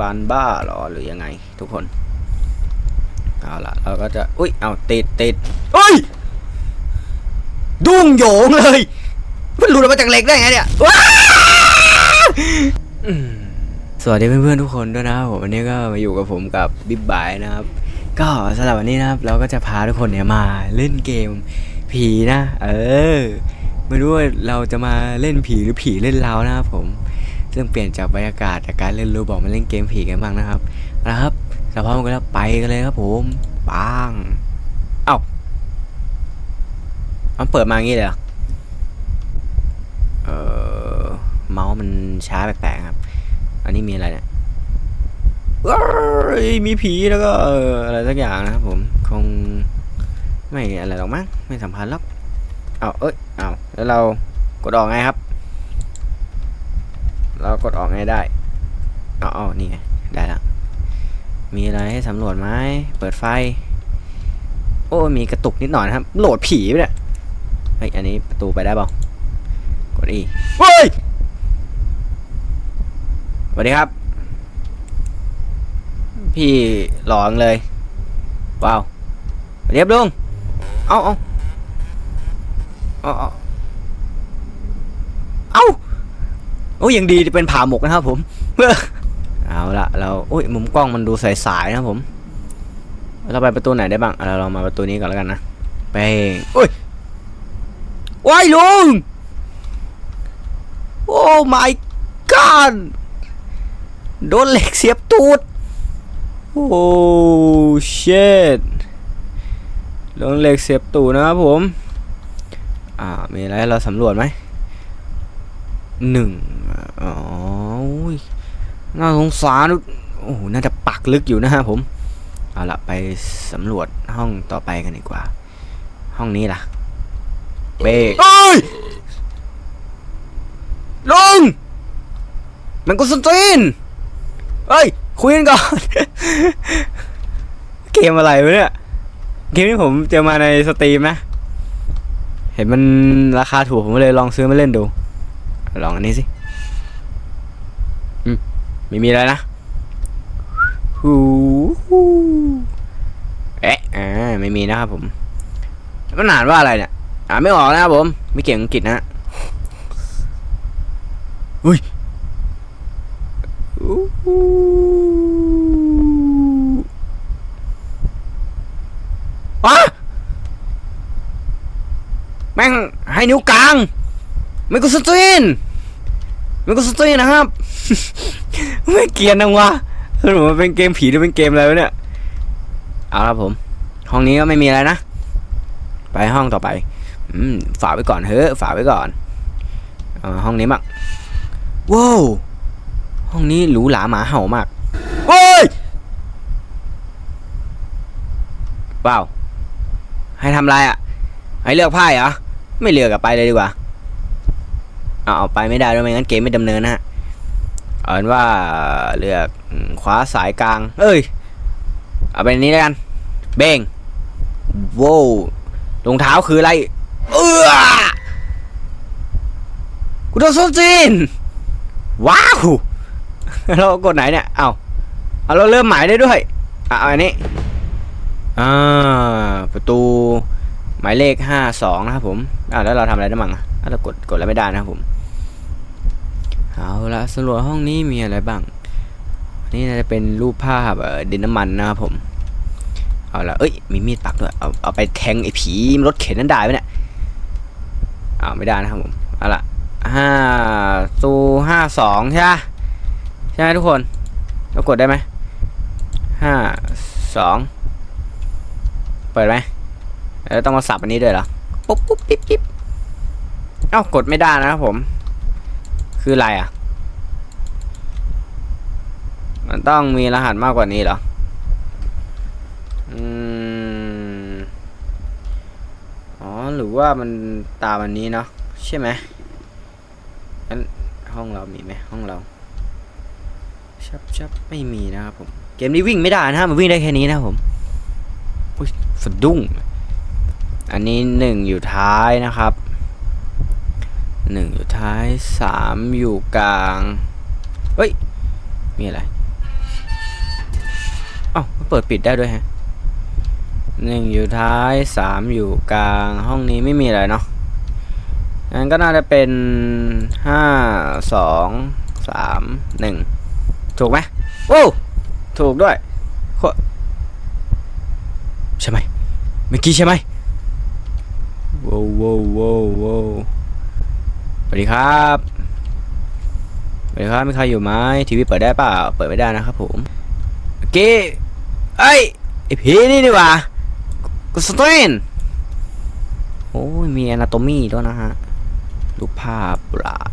บานบ้าหรอหรือยังไง ทุกคน เอาละเราก็จะ อุ้ย เอาติดติดเฮ้ยดุ้งโยงเลย มันหลุดออกมาจากเหล็กได้ไงเนี่ยสวัสดีเพื่อนๆทุกคนด้วยนะครับผมวันนี้ก็มาอยู่กับผมกับบิ๊บบายนะครับ ก็สำหรับวันนี้นะครับ เราก็จะพาทุกคนเนี่ยมาเล่นเกมผีนะ เออ ไม่รู้ว่าเราจะมาเล่นผีหรือผีเล่นเรานะครับผม ซึ่งเปลี่ยนจากบรรยากาศจากการเล่นรูบอกมาเล่นเกมผีกันบ้างนะครับนะครับถ้าพร้อมกันแล้วไปกันเลยครับผมปังเอ้ามันเปิดมาอย่างนี้เลยเออเมาส์มันช้าแปลกๆครับ อันนี้มีอะไรเนี่ยมีผีแล้วก็อออะไรสักอย่างนะครับผมคงไม่อะไรหรอกมั้งไม่สัมพันธ์หรอกเอาเอ้ยเอาแล้วเรากดออกไงครับ เรากดออกไงได้อ๋อนี่ไงได้แล้วมีอะไรให้สำรวจไหมเปิดไฟ โอ้มีกระตุกนิดหน่อยครับ โหลดผีไปเนี่ยเฮ้ยอันนี้ประตูไปได้เปล่ากดอีเฮ้ยสวัสดีครับ พี่หลองเลยว้าวสวัสดีครับลุงเอาเอาเอาเอาเอา โอ้ยยังดีที่เป็นผ่าหมกนะครับผมเอาละเราโอ้ยมุมกล้องมันดูใสๆนะผม เราไปประตูไหนได้บ้างเราลองมาประตูนี้ก่อนแล้วกันนะไปโอ้ยว้ายลุงโอ้ my god โดนเหล็กเสียบตูดโอ้ shit โดนเหล็กเสียบตูดนะครับผมอ่ามีอะไรให้เราสำรวจไหมหนึ่ง อ๋ออุ้ยน่าสงสารโอ้โห น่าจะปักลึกอยู่นะฮะผม เอาละไปสำรวจห้องต่อไปกันดีกว่า ห้องนี้ล่ะ เบรกเอ้ยลุงมันก็สตรีนเฮ้ย คุยกันก่อน เกมอะไรวะเนี่ย เกมที่ผมเจอมาในสตรีมนะ เห็นมันราคาถูกผมก็เลยลองซื้อมาเล่นดู ลองอันนี้สิอืม ไม่มีอะไรนะฮูฮูเอ๊ะอ่าไม่มีนะครับผมมันอ่านว่าอะไรเนี่ยอ่านไม่ออกนะครับผมไม่เก่งอังกฤษนะฮะอุ้ยอู้หูอะแม่งให้นิ้วกลางไม่ก็สตรีนไม่ก็สตรีนนะครับ ไม่เกียนนังวะสรุปมันเป็นเกมผีหรือเป็นเกมอะไรวะเนี่ย เอาละผม ห้องนี้ก็ไม่มีอะไรนะ ไปห้องต่อไป อืม ฝากไว้ก่อนเฮ้ยฝากไว้ก่อนอห้องนี้บ้างว้าวห้องนี้หรูหราหมาเห่ามากเฮ้ยว้าวให้ทำไรอะ ให้เลือกไพ่เหรอ ไม่เลือกกับไปเลยดีกว่าเอาเอาไปไม่ได้ด้วยไม่งั้นเกมไม่ดำเนินนะฮะ เอาเป็นว่าเลือกขวาสายกลาง เอ้ย เอาเป็นนี้แล้วกัน เบงโว้วรองเท้าคืออะไร เออกูโดนส้นจีน ว้าว เรากดไหนเนี่ย เอาเอาเราเริ่มหมายได้ด้วย อะเอาอันนี้ อ่า ประตูหมายเลขห้าสองนะครับผม อ่าแล้วเราทำอะไรได้มั่งอะอะเรากดกดอะไรไม่ได้นะครับผม เอาละสำรวจห้องนี้มีอะไรบ้าง นี่น่าจะเป็นรูปภาพเดินน้ำมันนะครับผม เอาละเอ้ย มีมีดปักด้วย เอาเอาไปแทงไอ้ผีรถเข็นนั่นได้ไหมเนี่ยเอาไม่ได้นะครับผม เอาละห้าตูห้าสองใช่ไหมใช่ไหมทุกคน เรากดได้ไหมห้าสองเปิดไหมแล้วต้องมาสับอันนี้ด้วยเหรอ ปุ๊บปุ๊บปิ๊บปิ๊บเอ้ากดไม่ได้นะครับผม คืออะไรอะ มันต้องมีรหัสมากกว่านี้เหรอ อืม อ๋อ หรือว่ามันตามอันนี้เนาะใช่ไหมงั้นห้องเรามีไหมห้องเรา ชับชับไม่มีนะครับผม เกมนี้วิ่งไม่ได้นะมันวิ่งได้แค่นี้นะผมอุ้ยสะดุ้ง อันนี้หนึ่งอยู่ท้ายนะครับ หนึ่งอยู่ท้ายสามอยู่กลาง เฮ้ย มีอะไรอ้าเปิดปิดได้ด้วยฮะหนึ่งอยู่ท้ายสามอยู่กลางห้องนี้ไม่มีอะไรเนาะงั้นก็น่าจะเป็นห้าสองสามหนึ่งถูกไหมโอ้ถูกด้วยโคใช่ไหมเมื่อกี้ใช่ไหมว้าวว้าวว้าว สวัสดีครับสวัสดีครับมีใครอยู่ไหมทีวีเปิดได้เปล่าเปิดไม่ได้นะครับผมเมื่อกี้เอ้ยไอผีนี่ดีกว่ากุสเตนโอ้ยมีอนาโตมีด้วยนะฮะรูปภาพโบราณ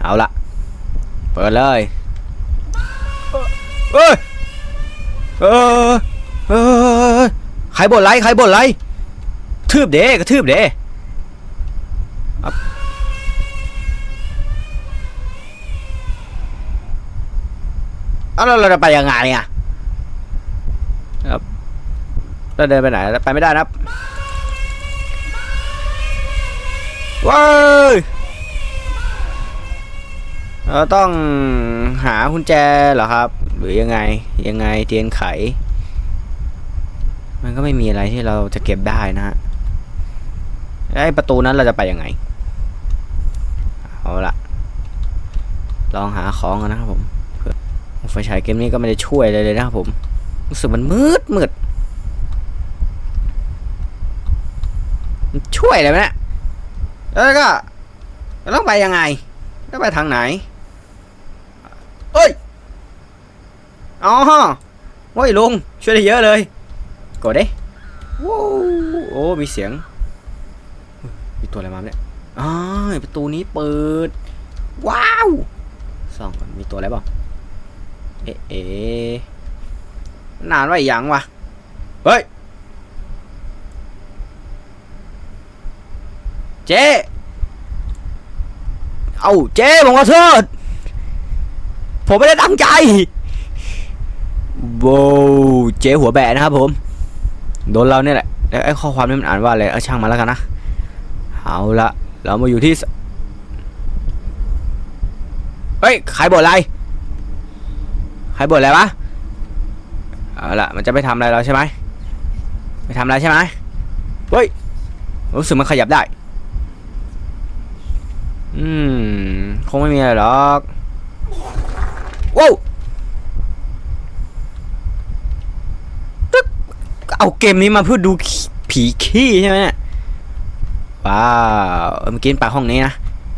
เอาละเปิดเลยเอ้ยเออเออใครบ่นไรใครบ่นไรทืบเด้กระทืบเด้ อับเอาแล้วเราจะไปยังไงอะครับเราเดินไปไหนไปไม่ได้นะครับว้ายเราต้องหากุญแจเหรอครับ หรือยังไงยังไงเทียนไข มันก็ไม่มีอะไรที่เราจะเก็บได้นะฮะแล้วไอ้ประตูนั้นเราจะไปยังไง เอาละลองหาของกันนะครับผมเผื่อไฟฉายเกมนี้ก็ไม่ได้ช่วยอะไรเลยนะครับผม รู้สึกมันมืดมืดมันช่วยอะไรไหมนี่ยแล้วก็เราต้องไปยังไงต้องไปทางไหนเอ้ยอ๋อโอ้ยลุงช่วยได้เยอะเลยกดดิว้โอ้มีเสียงมีตัวอะไรมาเนี่ย อ๋อประตูนี้เปิด ว้าวส่องก่อนมีตัวอะไรบ้างเอ๊ะเอ๊ะนานไว้ยังวะเฮ้ย เจ๊เอาเจ๊ผมขอโทษผมไม่ได้ตั้งใจโว้เจ๊หัวแบะนะครับผม โดนเราเนี่ยแหละไอ้ข้อความนี้มันอ่านว่าอะไร เออช่างมาแล้วกันนะ เอาละ เรามาอยู่ที่ เฮ้ย ใครบ่นอะไร ใครบ่นอะไรวะ เอาละมันจะไม่ทำอะไรเราใช่ไหมไม่ทำอะไรใช่ไหมเฮ้ย รู้สึกมันขยับได้ อืม คงไม่มีอะไรหรอกว้าวเอาเกมนี้มาเพื่อดูผีขี้ใช่ไหมเนี่ย ว้าวเออมื่อกี้ไปห้องนี้นะ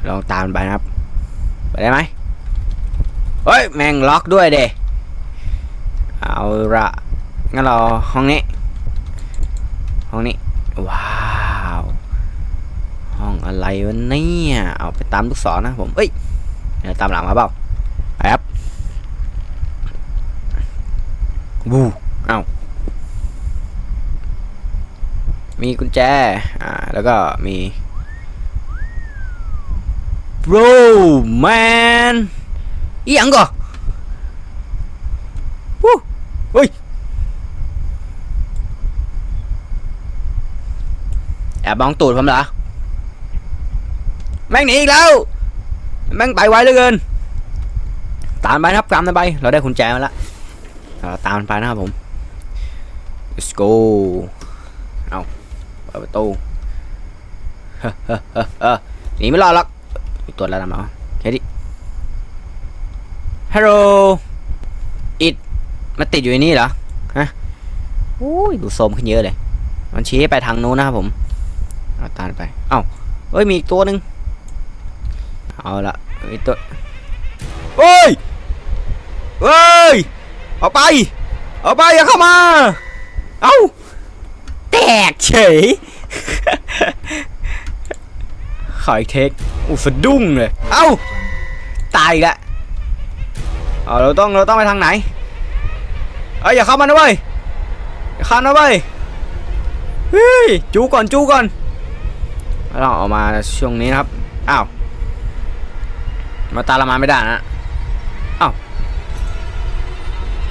ลองตามไปนะครับ ไปได้ไหมเฮ้ยแม่งล็อกด้วยเดเอาละงั้นเราห้องนี้ ห้องนี้ ว้าวห้องอะไรวะเนี่ยเอาไปตามลูกศรนะผมเอ้ยเดี๋ยวตามหลังมาเปล่าไปครับวูเอ้า มีกุญแจ อ่า แล้วก็มี bro man อีหยังก่อวู้เฮ้ยแอบมองตูดผมเหรอ แม่งหนีอีกแล้ว แม่งไปไวเหลือเกิน ตามไปนะครับตามไป เราได้กุญแจมาแล้วเราตามไปนะครับผม let's go ดประตูเฮ้อเฮ้อเฮ้อเฮ้อหนีไม่รอดหรอกมีตัวแล้วนะมาแค่นี้ฮัลโหลอิดมาติดอยู่ในนี้เหรอฮะโอ้ยดูโซมขึ้นเยอะเลย มันชี้ให้ไปทางนู้นนะครับผมเอาตามไป เอ้าเฮ้ยมีอีกตัวหนึ่งเอาละมีตัวเฮ้ยเฮ้ย เอาไป เอาไปอย่าเข้ามา เอ้า ตกเฉย ขออีกเทคอุสะดุ้งเลย เอ้า ตายอีกล้วเอาเราต้องเราต้องไปทางไหน เอ้ยอย่าเข้ามานะเว้ย อย่าเข้านะเว้ย เฮ้ย จูก่อนจูก่อนเราออกมาช่วงนี้นะครับ อ้าว มาตามเรามาไม่ได้นะ อ้าว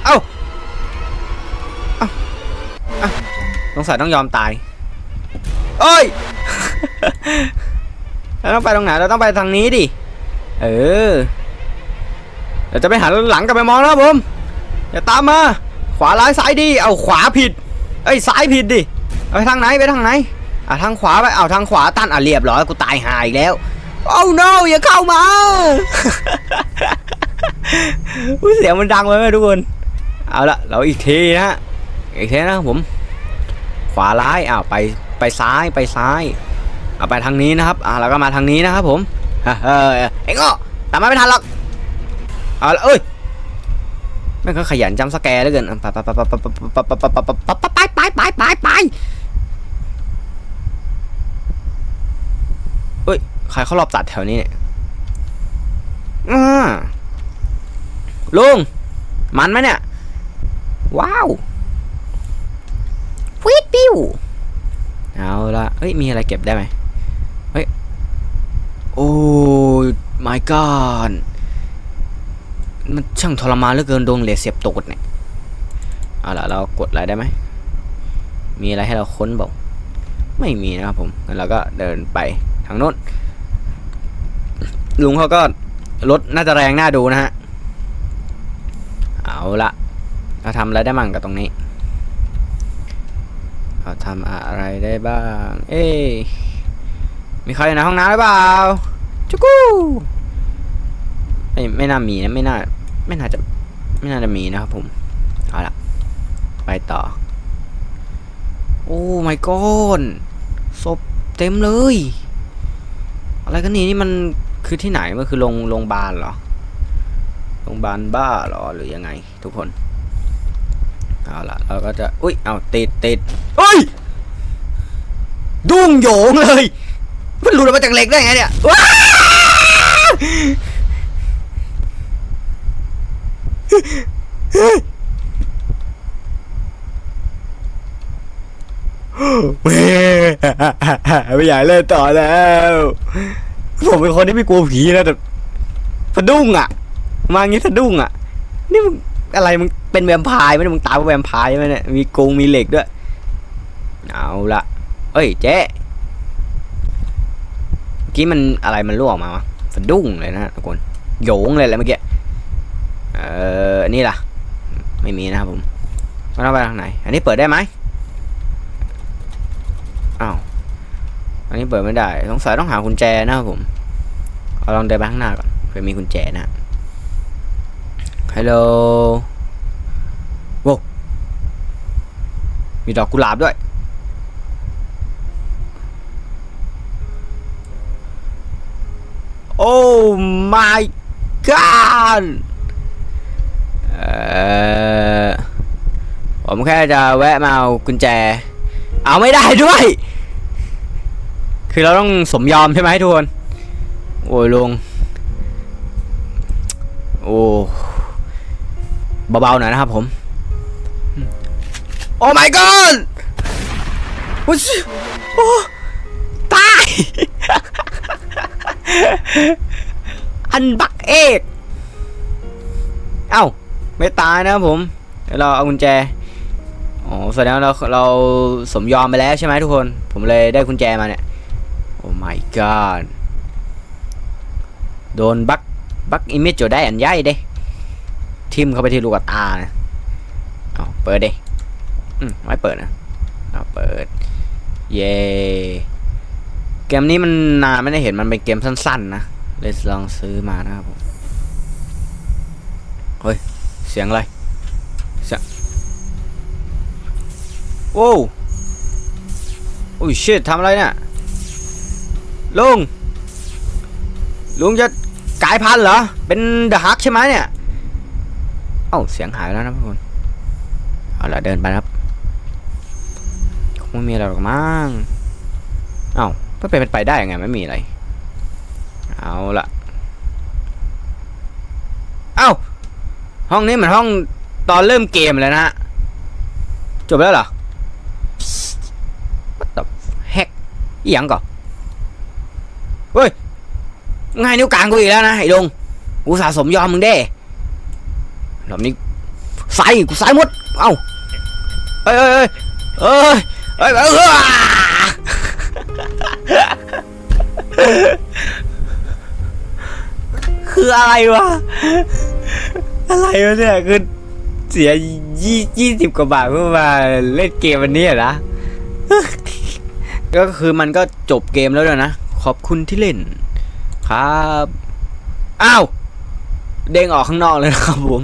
เอ้า งสัยต้องยอมตายเอ้ย เราต้องไปตรงไหน เราต้องไปทางนี้ดิ เออ เราจะไปหันหลังกลับไปมองนะครับผมอย่าตามมา ขวาร้ายซ้ายดี เอาขวาผิด เอ้ยซ้ายผิดดิ เอาไปทางไหนไปทางไหน อะทางขวาไป เอาทางขวาตันอะเรียบร้อยกูตายหายแล้ว โอ้ no อย่าเข้ามาเสียงมันดังไปไหมทุกคน เอาละเราอีกทีนะอีกทีนะผม วาร้ายอ้าวไปไปซ้ายไปซ้ายเอาไปทางนี้นะครับอ่าแล้วก็มาทางนี้นะครับผมเฮ้ยเอ็งก็ตามมาไม่ทันหรอกเอาละเอ้ยแม่งก็ขยันจำสแกร์เหลือเกินไปไปไปไปไปไปไปไปไปไปไปไปเอ้ยใครเขารอบตัดแถวนี้เนี่ยอ่าลุงมันไหมเนี่ย ว้าว ฟิดปิ้วเอาละเฮ้ย มีอะไรเก็บได้ไหมเฮ้ย โอ้ my god มันช่างทรมานเหลือเกินโดนเหล็กเสียบตูดเนี่ย เอาละเรากดอะไรได้ไหม มีอะไรให้เราค้นบอก ไม่มีนะครับผมงั้นเราก็เดินไปทางโน้น ลุงเขาก็รถน่าจะแรงน่าดูนะฮะ เอาละเราทำอะไรได้มั่งกับตรงนี้ เราทำอะไรได้บ้าง เอ้ยมีใครอยู่ในห้องน้ำหรือเปล่าจุกูไม่ไม่น่ามีนะไม่น่าไม่น่าจะไม่น่าจะมีนะครับผมเอาละไปต่อ โอ้ my god ศพเต็มเลย อะไรกันนี่นี่มันคือที่ไหนมันคือโรงโรงพยาบาลเหรอโรงพยาบาลบ้าเหรอหรือยังไง ทุกคน เอาละเราก็จะ อุ้ย เอาติดติดเฮ้ย ดุ้งโยงเลย มันหลุดออกมาจากเหล็กได้ไงเนี่ยว้าแม่ไม่อยากเล่นต่อแล้ว ผมเป็นคนที่ไม่กลัวผีนะแต่สะดุ้งอะ มางงี้สะดุ้งอะ นี่มึงอะไรมึง เป็นแวมไพร์ไมเนี่มึงตายเพราะแวมไพร์ใช่ไหมเนี่ยมีกรงมีเหล็กด้วย เอาละเอ้ยเจ๊เมื่อกี้มันอะไรมันรั่วออกมาวะสะดุ้งเลยนะทุกคนโยงเลยแหละเมื่อกี้เออนี่ล่ะ ไม่มีนะครับผมมันเอาไปทางไหน อันนี้เปิดได้ไหมอ้าวอันนี้เปิดไม่ได้สงสัยต้องหากุญแจนะครับผมเอาลองเดินไปข้างหน้าก่อนเผื่อมีกุญแจนะฮัลโหลว้าว มีดอกกุหลาบด้วย โอ้ my god เอ่อผมแค่จะแวะมาเอากุญแจ เอาไม่ได้ด้วย คือเราต้องสมยอมใช่ไหมทุกคน โอ้ยลุง โอ้ เบาๆหน่อยนะครับผม โอ้ my god โอ้ชิโอ้ตาย อันบักเอกเอ้า ไม่ตายนะครับผม เราเอากุญแจ อ๋อ แสดงว่าเราเราสมยอมไปแล้วใช่ไหมทุกคน ผมเลยได้กุญแจมาเนี่ย โอ้ my god โดนบักบักอิมเมจโจได้อันใหญ่เด้ทิมเข้าไปที่ลูกตานะเอาเปิดเด้ อืมไม่เปิดนะเอาเปิด เย่เกมนี้มันนานไม่ได้เห็นมันเป็นเกมสั้นๆนะเลยลองซื้อมานะครับผมเฮ้ย เสียงอะไรเสียงโอ้โอ้ยชิตทำอะไรเนี่ยลุง ลุงจะกลายพันธุ์เหรอ เป็นเดอะฮักใช่ไหมเนี่ย เอ้า เสียงหายแล้วนะทุกคน เอาละเดินไปครับ ไม่มีอะไรหรอกมั้งเอ้าก็เป็นไปได้ยังไงไม่มีอะไร เอาละเอ้า ห้องนี้เหมือนห้องตอนเริ่มเกมเลยนะฮะจบแล้วเหรอ What the heck อีหยังก่อนเฮ้ย ง่ายนิ้วกลางกูอีกแล้วนะไอ้ดงกูสะสมยอมมึงเด้รอบนี้ใส่กูใส่หมด เอ้าเอ้ยเอ้ยเอ้ย เอ้ยเออคืออะไรวะ อะไรวะเนี่ยคือเสียยี่ยี่สิบกว่าบาทเพื่อมาเล่นเกมวันนี้เหรอนะก็คือมันก็จบเกมแล้วด้วยนะ ขอบคุณที่เล่น ครับ อ้าว เด้งออกข้างนอกเลยนะครับผม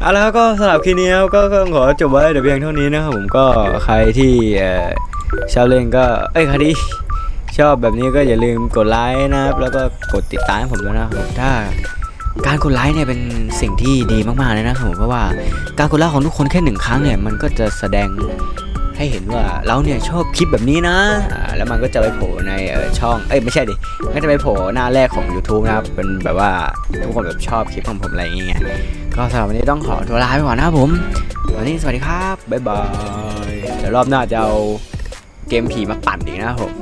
เอาแล้วก็สำหรับคลิปนี้ครับก็ก็ขอจบไว้แต่เพียงเท่านี้นะครับผมก็ใครที่ชอบเล่นก็เอ้ยใครที่ชอบแบบนี้ก็อย่าลืมกดไลค์นะครับแล้วก็กดติดตามผมด้วยนะครับผมถ้าการกดไลค์เนี่ยเป็นสิ่งที่ดีมากๆเลยนะครับผมเพราะว่าการกดไลค์ของทุกคนแค่หนึ่งครั้งเนี่ยมันก็จะแสดง ให้เห็นว่าเราเนี่ยชอบคลิปแบบนี้นะอ่าแล้วมันก็จะไปโผล่ในเอ่อช่องเอ้ยไม่ใช่ดิมันก็จะไปโผล่หน้าแรกของ YouTube นะครับเป็นแบบว่าทุกคนแบบชอบคลิปของผมอะไรอย่างเงี้ยก็สำหรับวันนี้ต้องขอตัวลาไปก่อนนะครับผมวันนี้สวัสดีครับบ๊ายบายเดี๋ยวรอบหน้าจะเอาเกมผีมาปั่นอีกนะครับผม